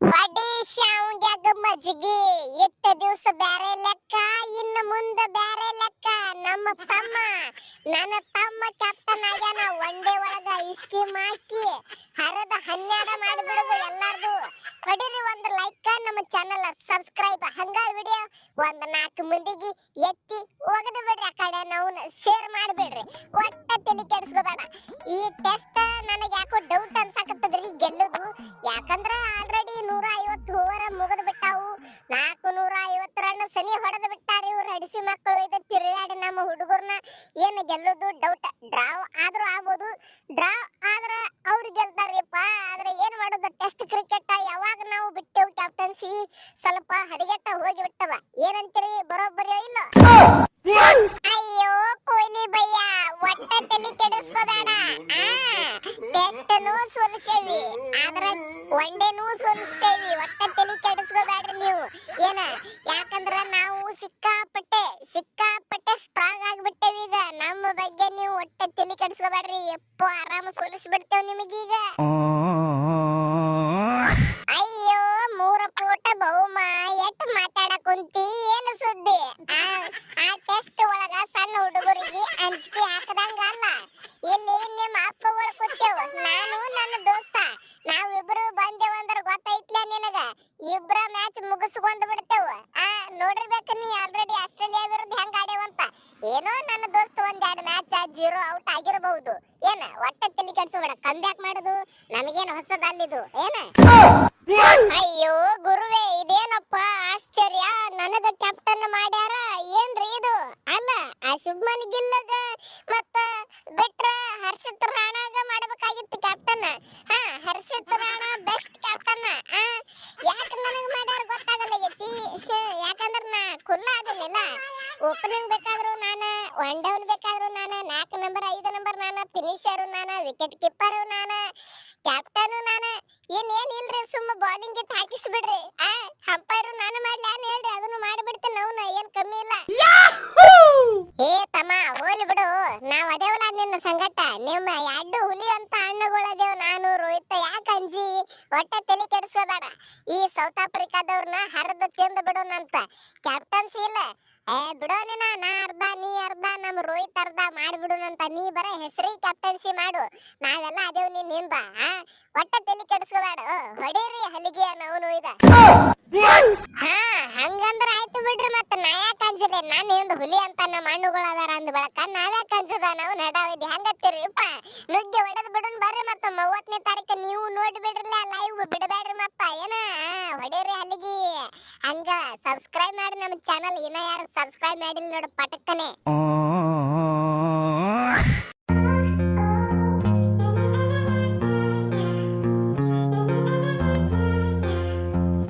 ವಡಿ ಶಾವ್ಗ್ಯಾಗ ಮಜ್ಗಿ ಇಟ್ಟ ದಿವಸ ಬ್ಯಾರೆ ಲೆಕ್ಕ, ಇನ್ನ ಮುಂದ ಬ್ಯಾರೆ ಲೆಕ್ಕ. ನಮ್ಮ ತಮ್ಮ, ನನ್ನ ತಮ್ಮ ಕ್ಯಾಪ್ಟನ್ ಆಗ್ಯಾನ. ಒಂದೇ ಒಳಗ ಇಸ್ಕಿ ಮಾಕಿ ಹರದ ಹನ್ನೆರಡ ಮಾಡಿಬಿಡುದು ಎಲ್ಲಾರ್ದು. ಹೊಡಿರಿ ಒಂದು ಲೈಕ್ ನಮ್ಮ ಚಾನಲ್ ಸಬ್ಸ್ಕ್ರೈಬ್ ಹಂಗ ವಿಡಿಯೋ ಒಂದ್ ನಾಲ್ಕು ಮಂದಿಗೆ ಎತ್ತಿ ಒಗದು ಬಿಡ್ರಿ ಆ ಕಡೆ ನಾವು ಶೇರ್ ಮಾಡಿಬಿಡ್ರಿ. ಒಟ್ಟ ತಲೆ ಕೆಡಿಸ್ಕೋಬೇಡ. ಈ ಟೆಸ್ಟ್ ನನಗೆ ಯಾಕೋ ಡೌಟ್ ಅನ್ಸಾಕತ್ತದ್ರಿ ಸನಿ ಹೊಡೆದು ಬಿಟ್ಟಾರ. ಇವ್ರು ಹಡಿಸಿ ಮಕ್ಕಳು, ಇದು ತಿರುಗಾಡಿ ನಮ್ಮ ಹುಡುಗರ್ನ ಏನು ಗೆಲ್ಲೋದು? ಡೌಟ್ ಡ್ರಾವ್ ಆದ್ರೂ ಆಗ್ಬೋದು. ಡ್ರಾ ಆದ್ರ ಅವ್ರು ಗೆಲ್ತಾರ್ರಿಪ್ಪ. ಆದ್ರೆ ಏನು ಮಾಡೋದು? ಟೆಸ್ಟ್ ಕ್ರಿಕೆಟ್ ಯಾವಾಗ ನಾವು ಬಿಟ್ಟೆವು ಕ್ಯಾಪ್ಟನ್ಸಿ ಸ್ವಲ್ಪ ಹದಗೆಟ್ಟ ಹೋಗಿ ಬಿಟ್ಟವ. ಏನಂತೀರಿ? ಬರೋಬ್ಬರಿ ಇಲ್ಲ? ಅಯ್ಯೋ, ಕೊಹ್ಲಿ ಭಯ್ಯ, ಒಟ್ಟ ತಲೆ ಕೆಡಿಸ್ಕೋಬೇಡ. ಟೆಸ್ಟ್ನು ಸೋಲಿಸೇವಿ ಆದ್ರ ಒಂದೇನೂ ಸೋಲಿಸ್ತೇವಿ. ಒಟ್ಟ ತಲೆ ಕೆಡಿಸ್ಕೋಬೇಡ್ರಿ ನೀವು. ಏನ? ಯಾಕಂದ್ರ ನಾ ಸ್ಟ್ರಾಂಗ್ ಆಗ್ಬಿಟ್ಟೇವಿ ಈಗ. ನಮ್ಮ ಬಗ್ಗೆ ನೀವು ಒಟ್ಟ ತಲೆ ಕೆಡಿಸ್ಕೋಬೇಡ್ರಿ. ಎಪ್ಪೋ ಆರಾಮ ಸೋಲಿಸ್ಬಿಡ್ತೇವ್ ನಿಮಗೀಗ. ಮುಗಿಸ್ಕೊಂಡ್ ಬಿಡ್ತೇವ. ಆ ನೋಡಿರ್ಬೇಕು ನೀ ಆಲ್ರೆಡಿ ಆಸ್ಟ್ರೇಲಿಯಾ ವಿರುದ್ಧ ಹೆಂಗ್ ಆಡೇವಂತ ಏನೋ ನನ್ನ ದೋಸ್ತ ಒಂದ್ ಎರಡ್ ಮ್ಯಾಚ್ ಜೀರೋ ಔಟ್ ಆಗಿರಬಹುದು. ಏನ, ಒಟ್ಟ ತಲೆ ಕೆಡ್ಸೋಬೇಡ. ಕಮ್ ಬ್ಯಾಕ್ ಮಾಡೋದು, ನಮಗೇನು ಹೊಸದಲ್ಲಿದು. ಏನ? ಅಯ್ಯೋ, ಗುರುವೇ, ಇದೇನಪ್ಪ ಆಶ್ಚರ್ಯ. ನನಗ ಕ್ಯಾಪ್ಟನ್ ಮಾಡ್ಯಾರ? ಏನ್ರಿ ಇದು? ಅಲ್ಲ, ಆ ಶುಭ್ಮನ್ ಗಿಲ್ಲಗ ಮತ್ತ ಬಿಟ್ರ ಹರ್ಷಿತ್ ರಾಣಾಗ ಮಾಡ್ಬೇಕಾಗಿತ್ತು captain Harshit Rana best captain ಯಾಕೆ ನನಗೆ ಮಾಡ್ಯಾರ ಗೊತ್ತಾಗಲ್ಲ ಯಾಕಂದ್ರೆ ನಾ ಖುಲ್ಲ ಅದನ್ನೆಲ್ಲ ಓಪನಿಂಗ್ ಬೇಕಾದ್ರು ನಾನು ಒನ್ ಡೌನ್ ಬೇಕಾದ್ರು ನಾನು ನಾಲ್ಕು ನಂಬರ್ ಐದು ನಂಬರ್ ನಾನು ಫಿನಿಷರು ನಾನು ವಿಕೆಟ್ ಕೀಪರು ನಾನು ಕ್ಯಾಪ್ಟನು ನಾನು. ಏನ್ ಏನ್ ಇಲ್ರಿ, ಸುಮ್ಮ ಬೌಲಿಂಗ್ ಇಟ್ ಹಾಕಿಸ್ಬಿಡ್ರಿ ಆ ಅಂಪೈರ್ ನಾನು ಮಾಡ್ಲಿ ಏನು ಹೇಳ್ರಿ, ಅದನ್ನು ಮಾಡಿಬಿಡ್ತೇನೆ. ನಾವು ಏನು ಕಮ್ಮಿ ಇಲ್ಲ. ಒಟ್ಟ ತಲೆ ಕೆಡಿಸ್ಕೋಬೇಡ. ಈ ಸೌತ್ ಆಫ್ರಿಕಾದವ್ರನ್ನ ಹರಿದು ತಿಂದು ಬಿಡೋಣಂತ. ಕ್ಯಾಪ್ಟನ್ಸಿ ಇಲ್ಲ. ಏ, ಬಿಡೋ ನಿನ್ನ ನಾ ಅರ್ಧ ನೀ ಅರ್ಧ ನಮ್ ರೋಹಿತ್ ಅರ್ಧ ಮಾಡಿಬಿಡೋಣಂತ. ನೀ ಬರ ಹೆಸರಿ ಕ್ಯಾಪ್ಟನ್ಸಿ ಮಾಡು. ನಾವೆಲ್ಲ ಅದೇವ್ ನಿನ್ನಿಂದ ಒಟ್ಟ ತಲೆ ಕೆಡಿಸ್ಕೋಬೇಡ. ಹೊಡೀರಿ ಹಲಿಗೆ ನಾವು ಇದ ಹಾ ಹಂಗಂದ್ರ ಆಯ್ತು ಬಿಡ್ರಿ ಮತ್ತ ನಾ ಯಾಕೆ ಅಂಜಿಲ್ಲ ನಾನು ಹಿಂದ ಹುಲಿ ಅಂತ ನಮ್ಮ ಹಣ್ಣುಗಳು ಅದಾರ ಅಂದ ಬಳಕ ನಾವ್ಯಾಕೆ ಕನ್ಸದ ನಾವು ನಡಾವಿದ್ದಿ. ಹೆಂಗತ್ತಿರಿಪ್ಪ ನುಗ್ಗೆ ಹೊಡೆದ್ ಬಿಡನ್ ಬರ್ರಿ ಮತ್ತ ಮೂವತ್ತನೇ ತಾರೀಕು ನೀವು ನೋಡಿ ಬಿಡ್ರಲ್ಲ ಲೈವ್ ಬಿಡಬೇಡ್ರಿ ಮತ್ತ. ಏನ? ಹೊಡೀರಿ ಅಲ್ಲಿಗೆ ಹಂಗ ಸಬ್ಸ್ಕ್ರೈಬ್ ಮಾಡಿ ನಮ್ಮ ಚಾನಲ್ ಇನ್ನ ಯಾರು ಸಬ್ಸ್ಕ್ರೈಬ್ ಮಾಡಿಲ್ಲ ನೋಡು ಪಟಕ್ಕನೆ.